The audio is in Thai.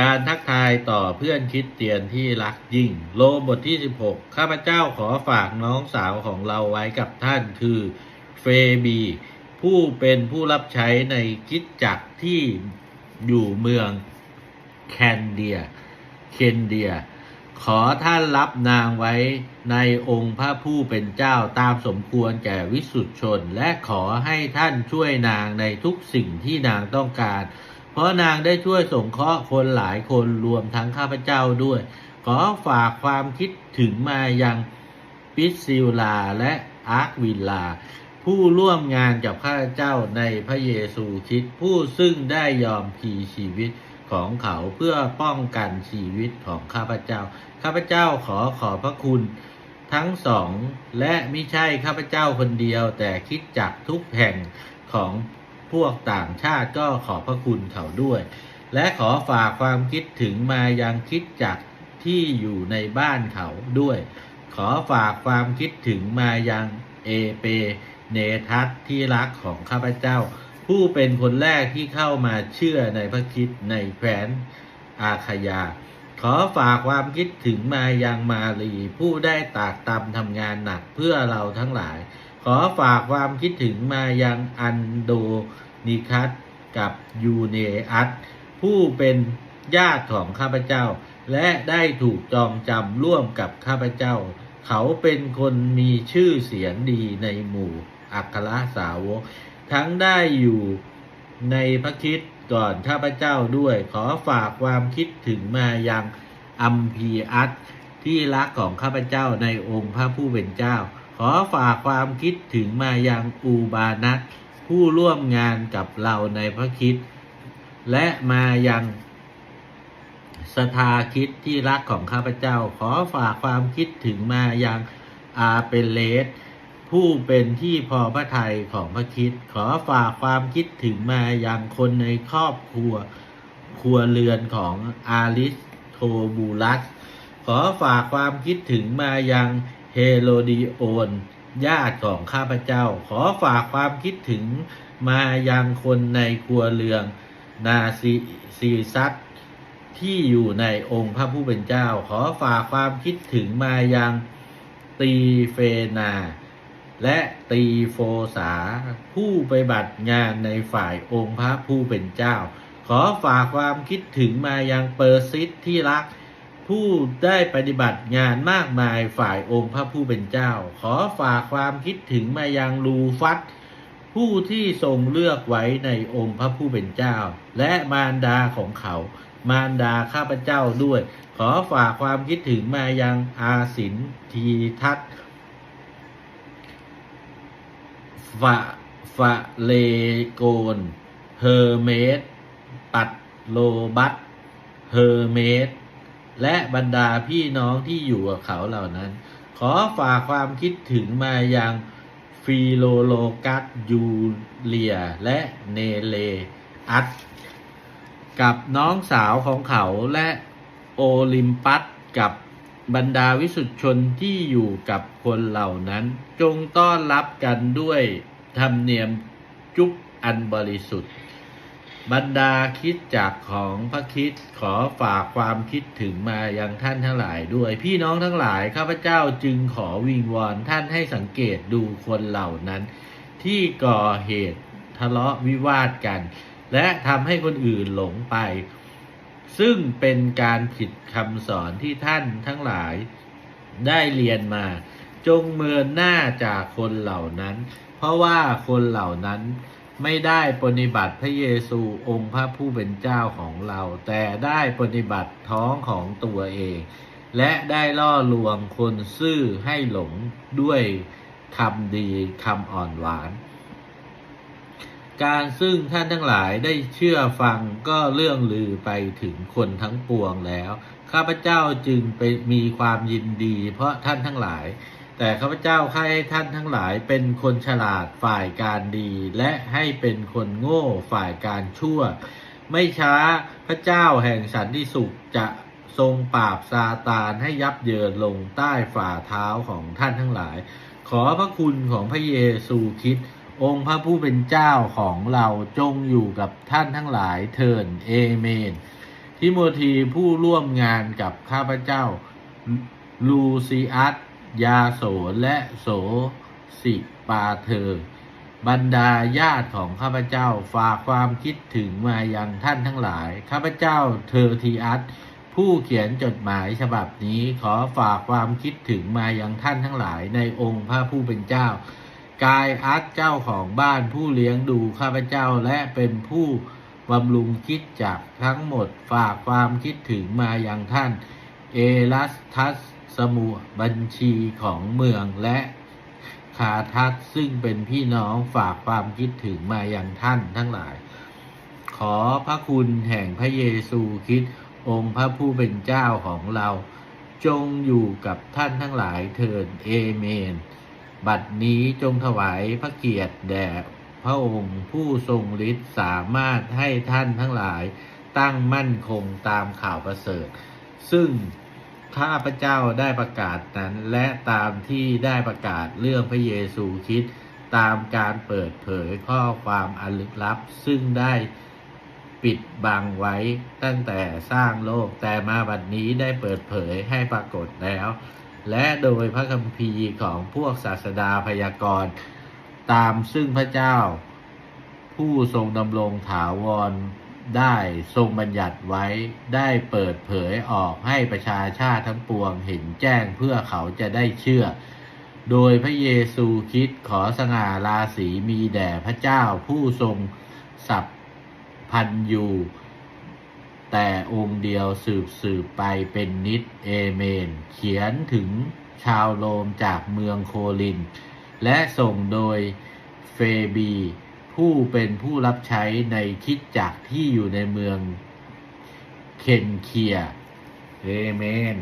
การทักทายต่อเพื่อนคิดเตียนที่รักยิ่ง โลบทที่ 16 ข้าพเจ้าขอฝากน้องสาวของเราไว้กับท่านคือเฟบี ผู้เป็นผู้รับใช้ในคิดจักที่อยู่เมืองแคนเดีย เคนเดีย ขอท่านรับนางไว้ในองค์พระผู้เป็นเจ้าตามสมควรแก่วิสุทธิชน และขอให้ท่านช่วยนางในทุกสิ่งที่นางต้องการ ราะนางได้ช่วยสงเคราะห์คนหลายคนรวมทั้งข้าพเจ้าด้วย ขอฝากความคิดถึงมายังปิสซิลลาและอาร์ควิลลา ผู้ร่วมงานกับข้าพเจ้าในพระเยซูคริสต์ผู้ซึ่งได้ยอมพีชีวิตของเขาเพื่อป้องกันชีวิตของข้าพเจ้า ข้าพเจ้าขอขอบพระคุณทั้งสอง และไมิใช่ข้าพเจ้าคนเดียวแต่คิดจักทุกแห่งของ พวกต่างชาติก็ขอบพระคุณเขาด้วย และขอฝากความคิดถึงมายังคิดจักที่อยู่ในบ้านเขาด้วย ขอฝากความคิดถึงมายังเอเปเนทัสที่รักของข้าพเจ้า ผู้เป็นคนแรกที่เข้ามาเชื่อในพระคิดในแคว้นอาคยา ขอฝากความคิดถึงมายังมารีผู้ได้ตากตำทำงานหนักเพื่อเราทั้งหลาย อฝากความคิดถึงมายังอันโดนิคัสกับยูเนอัสผู้เป็นญาติของข้าพเจ้า และได้ถูกจองจำร่วมกับข้าพเจ้า เขาเป็นคนมีชื่อเสียงดีในหมู่อัครสาวก ทั้งได้อยู่ในพระคิดก่อนข้าพเจ้าด้วย ขอฝากความคิดถึงมายังอัมพีอัตที่รักของข้าพเจ้าในองค์พระผู้เป็นเจ้า ขอฝากความคิดถึงมายังอูบานัตผู้ร่วมงานกับเราในพระคิด และมายังสทาคิดที่รักของข้าพเจ้า ขอฝากความคิดถึงมายังอาเปเลสผู้เป็นที่พอพระทัยของพระคิด ขอฝากความคิดถึงมายังคนในครอบครัวครัวเรือนของอาริสโทบูลัส ขอฝากความคิดถึงมายัง โรดิโอนญาติของข้าพเจ้า ขอฝากความคิดถึงมายังคนในครัวเรือนนาซีซีซัสที่อยู่ในองค์พระผู้เป็นเจ้า ขอฝากความคิดถึงมายังตีเฟนา และตีโฟสา ผู้ไปบัติงานในฝ่ายองค์พระผู้เป็นเจ้า ขอฝากความคิดถึงมายังเปอร์ซิสที่รัก ผู้ได้ปฏิบัติงานมากมายฝ่ายองค์พระผู้เป็นเจ้า ขอฝากความคิดถึงมายังลูฟัสผู้ที่ทรงเลือกไว้ในองค์พระผู้เป็นเจ้า และมารดาของเขา มารดาข้าพเจ้าด้วย ขอฝากความคิดถึงมายังอาสินทีทัศน์ฟะฟะเลโกนเฮอร์เมสปัดโลบัตเฮอร์เมส และบรรดาพี่น้องที่อยู่กับเขาเหล่านั้น ขอฝากความคิดถึงมายังฟิโลโลกัสยูเลียและเนเลอัสกับน้องสาวของเขาและโอลิมปัสกับบรรดาวิสุทธชนที่อยู่กับคนเหล่านั้น จงต้อนรับกันด้วยธรรมเนียมจุบอันบริสุทธิ์ บรรดาคิดจากของพระคิดขอฝากความคิดถึงมายังท่านทั้งหลายด้วย พี่น้องทั้งหลายข้าพเจ้าจึงขอวิงวอนท่านให้สังเกตดูคนเหล่านั้น ที่ก่อเหตุทะเลาะวิวาทกัน และทำให้คนอื่นหลงไป ซึ่งเป็นการผิดคำสอนที่ท่านทั้งหลายได้เรียนมา จงเมินหน้าจากคนเหล่านั้น เพราะว่าคนเหล่านั้น ไม่ได้ปฏิบัติพระเยซูองค์พระผู้เป็นเจ้าของเรา แต่ได้ปฏิบัติท้องของตัวเอง และได้ล่อลวงคนซื่อให้หลงด้วยคำดีคำอ่อนหวาน การซึ่งท่านทั้งหลายได้เชื่อฟังก็เรื่องลือไปถึงคนทั้งปวงแล้ว ข้าพเจ้าจึงไปมีความยินดี เพราะท่านทั้งหลาย แต่ข้าพเจ้าให้ท่านทั้งหลายเป็นคนฉลาดฝ่ายการดี และให้เป็นคนโง่ฝ่ายการชั่ว ไม่ช้าพระเจ้าแห่งสันติสุขจะทรงปราบซาตานให้ยับเยินลงใต้ฝ่าเท้าของท่านทั้งหลาย ขอพระคุณของพระเยซูคริสต์องค์พระผู้เป็นเจ้าของเราจงอยู่กับท่านทั้งหลายเทินเอเมน ทิโมธีผู้ร่วมงานกับข้าพเจ้าลูซิอัส ยาโสและโสสิปาเธอ บรรดาญาติของข้าพเจ้าฝากความคิดถึงมายังท่านทั้งหลาย ข้าพเจ้าเทอทีอัสผู้เขียนจดหมายฉบับนี้ขอฝากความคิดถึงมายังท่านทั้งหลายในองค์พระผู้เป็นเจ้า กายอัสเจ้าของบ้านผู้เลี้ยงดูข้าพเจ้าและเป็นผู้บำรุงคิดจักทั้งหมดฝากความคิดถึงมายังท่าน เอลัสทัส สมุบัญชีของเมืองและคาทัสซึ่งเป็นพี่น้องฝากความคิดถึงมาอยังท่านทั้งหลาย ขอพระคุณแห่งพระเยซูคริสต์องค์พระผู้เป็นเจ้าของเรา จงอยู่กับท่านทั้งหลายเถิดเอเมน บัดนี้จงถวายพระเกียรติแด่พระองค์ผู้ทรงฤทธิ์สามารถให้ท่านทั้งหลายตั้งมั่นคงตามข่าวประเสริฐ ซึ่ง ข้าพเจ้าได้ประกาศนั้น และตามที่ได้ประกาศเรื่องพระเยซูคริสต์ตามการเปิดเผยข้อความอันลึกลับ ซึ่งได้ปิดบังไว้ตั้งแต่สร้างโลกแต่มาบัดนี้ได้เปิดเผยให้ปรากฏแล้ว และโดยพระคัมภีร์ของพวกศาสดาพยากรณ์ตามซึ่งพระเจ้า ผู้ทรงดำรงถาวร ได้ทรงบัญญัติไว้ได้เปิดเผยออกให้ประชาชาติทั้งปวงเห็นแจ้งเพื่อเขาจะได้เชื่อ โดยพระเยซูคริสต์ขอสง่าราศีมีแด่พระเจ้าผู้ทรงสัพพันอยู่แต่องค์เดียวสืบสืบไปเป็นนิดเอเมน เขียนถึงชาวโรมจากเมืองโคลิน และส่งโดยเฟบี ผู้เป็นผู้รับใช้ในคิดจักที่อยู่ในเมืองเคนเคีย เอเมน